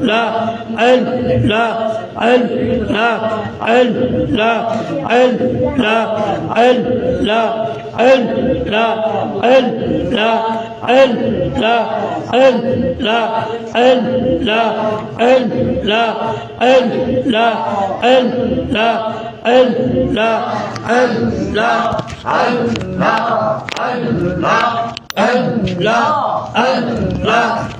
la el la el la el la el la el la el la el la el la el la el la el la el la el la el la el la el la el la el la el la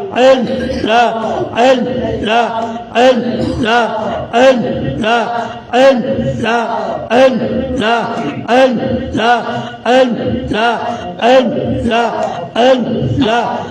in the in the in the in the in the in the in the in the in the in the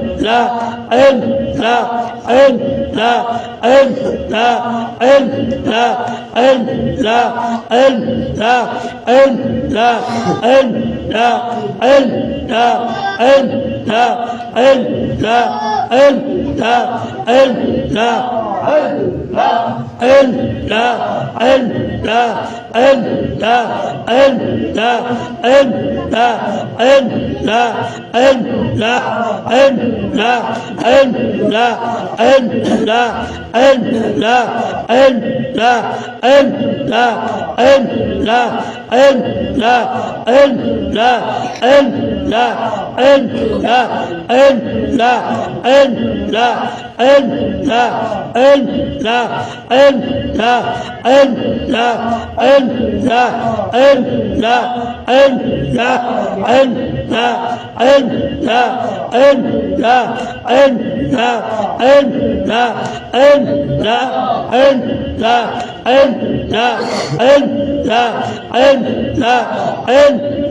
أنت أنت أنت la en la en la en la en la en la en la en la en la en la en la en la en la and لا علم لا علم لا علم لا علم لا علم لا علم لا علم لا علم لا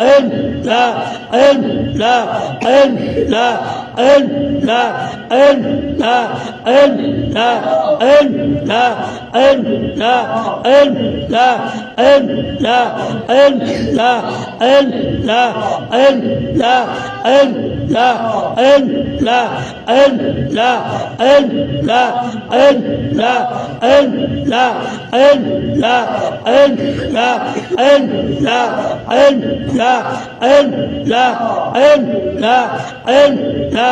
أنت أنت أنت أنت أنت أنت أنت أنت أنت أنت أنت أنت أنت أنت لا علم لا علم لا علم لا علم لا علم لا علم لا علم لا علم لا علم لا علم لا علم لا علم لا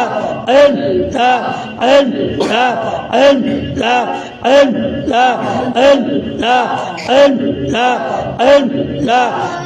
علم لا علم لا علم لا علم لا علم لا علم لا علم لا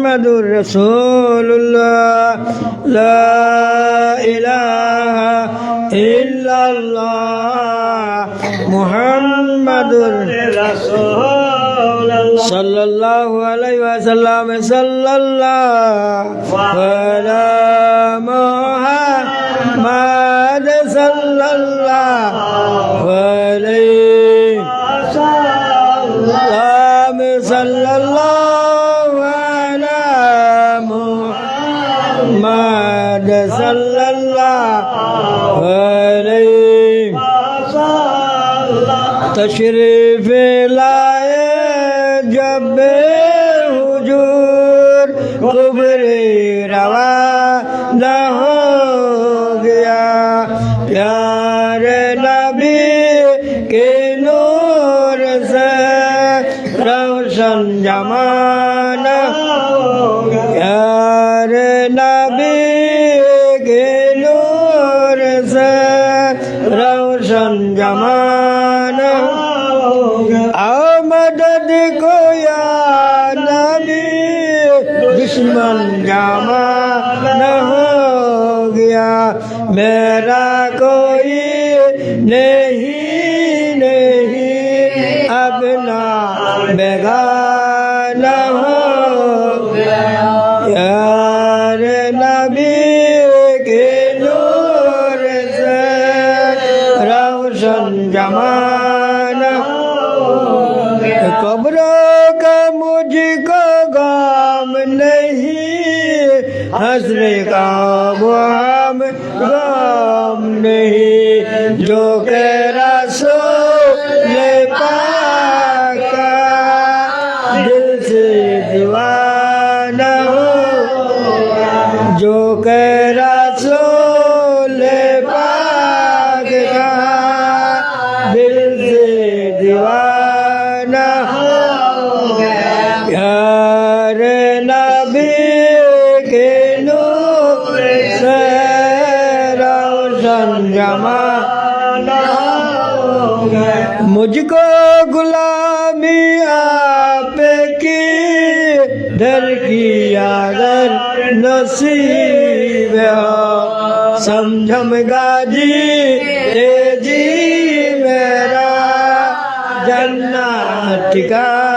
محمد رسول الله. لا إله إلا الله. محمد رسول الله صلى الله عليه وسلم. صلى الله على محمد صلى الله عليه Tashrif লায়ে জবে হুজুর কবরে রওয়া صدق يا نبي دشمن جامع نہ ہو گیا میرا کو कब्रों का मुझको गाम नहीं। हंसने का हम गाम नहीं। जो के मुझको गुलामी आप की डर की अगर नसीब हो। समझम गाजी, तेज़ी मेरा जन्ना ठिकाना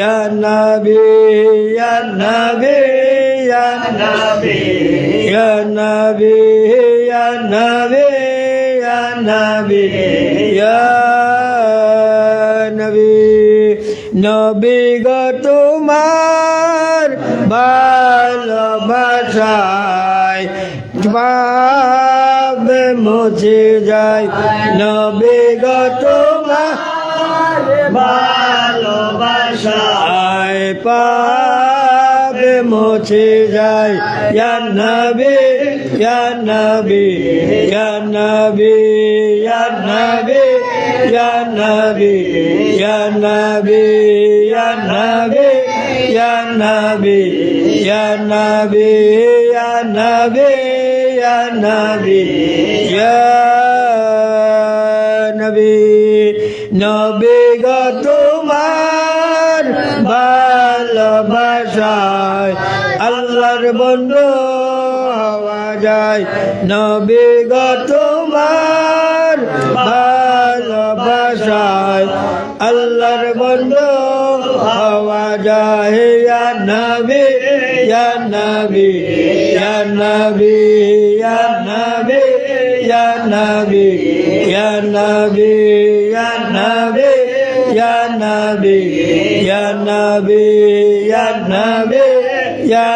নবী নবী নবী নবী নবী নবী নবী নবী গো তোমার ভালোবাসায় পাবে মুছে যায়। নবী গো তোমার পাবে মুছে যায় ইয়া নবী ইয়া নবী ইয়া নবী ইয়া নবী ইয়া নবী ইয়া নবী ইয়া নবী ইয়া নবী ইয়া ইয়া ইয়া ইয়া গো তোমার ভালোবাসায় আল্লাহর বন্ধু হওয়া যায়। নবী তোমার ভালোবাসায় আল্লাহর বন্ধু হওয়া যায়। নবী নবী নবী নবী নবী নবী।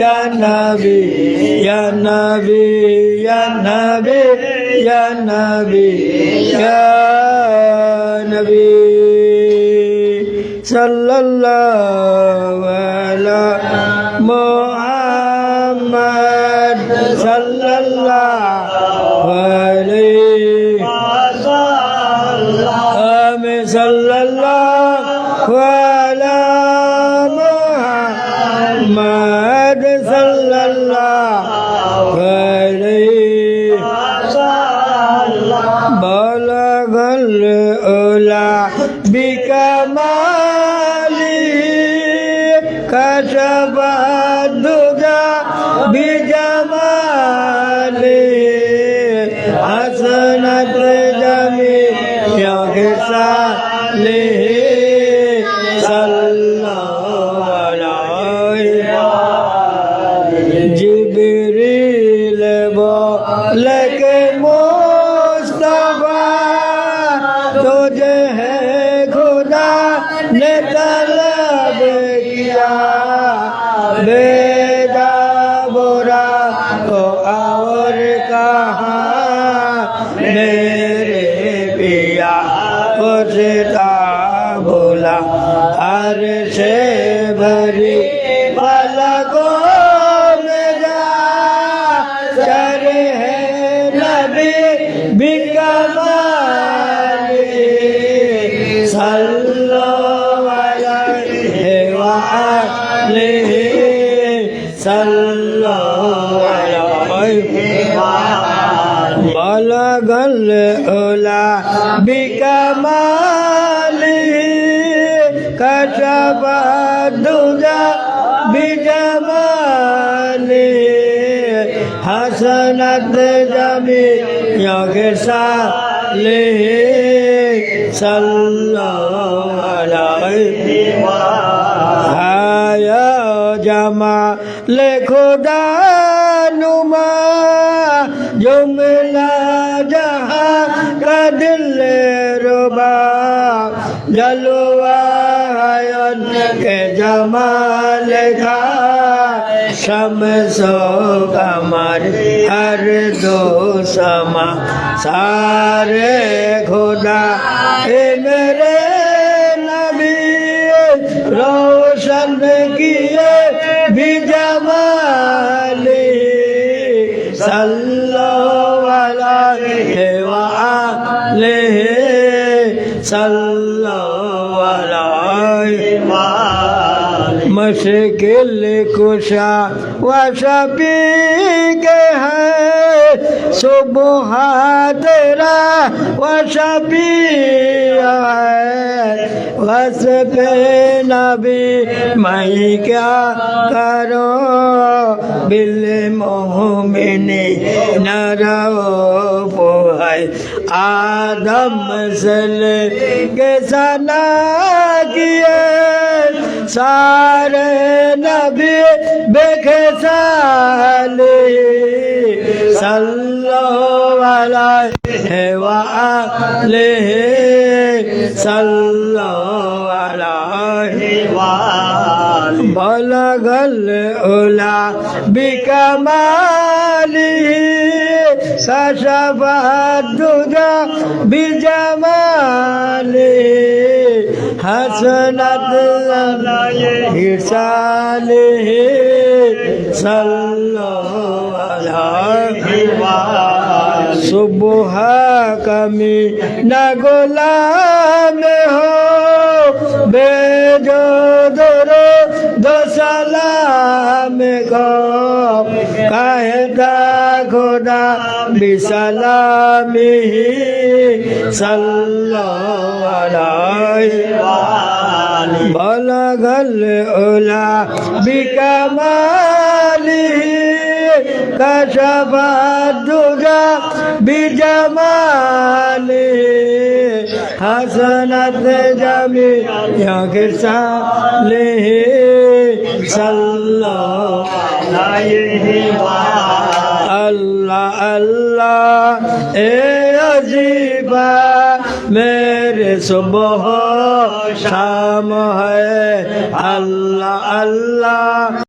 Ya nabi ya nabi ya nabi ya nabi ya nabi sallallahu ala muhammad sallallahu alaihi बेदा बुरा तो और कहा मेरे पिया पुछता बोला हर से भरी पलकों में जा कर है صلوا عليه بلغ الأولى بكماله كتب الدجى بجماله حسنت جميع خصاله صلى الله عليه وسلم লে খোদা নুমা জমলা জহা কা দিল রোবা জলুয়া কে জমাল খা শমসো কমর হর দো সমা সারে খোদা, এনে मुश्किल कुशा वशपी के है सुबह तेरा वशपी है बस पे नबी मैं क्या करो बिल मोहमिनी न रहो पोहाय आदम सल के सना किए सारे नबी बेखसाले सल्लल्लाहु अलैहि वआलिहि सल्लल्लाहु अलैहि बलगल उला बिकमाली सशबदुजा बिजमाली हसनत حسنت رساله صلى الله سبحانك من غلام ہو بے جو درود سلام کو कहता खुदा बिसलामी सल्लल्लाहु अलैहि बलगल उला बिकमाली كشف الدجى بجماله حسنت جميع خصاله صلى عليه الله الله اے عجیبہ میرے صبح شام ہے اللہ اللہ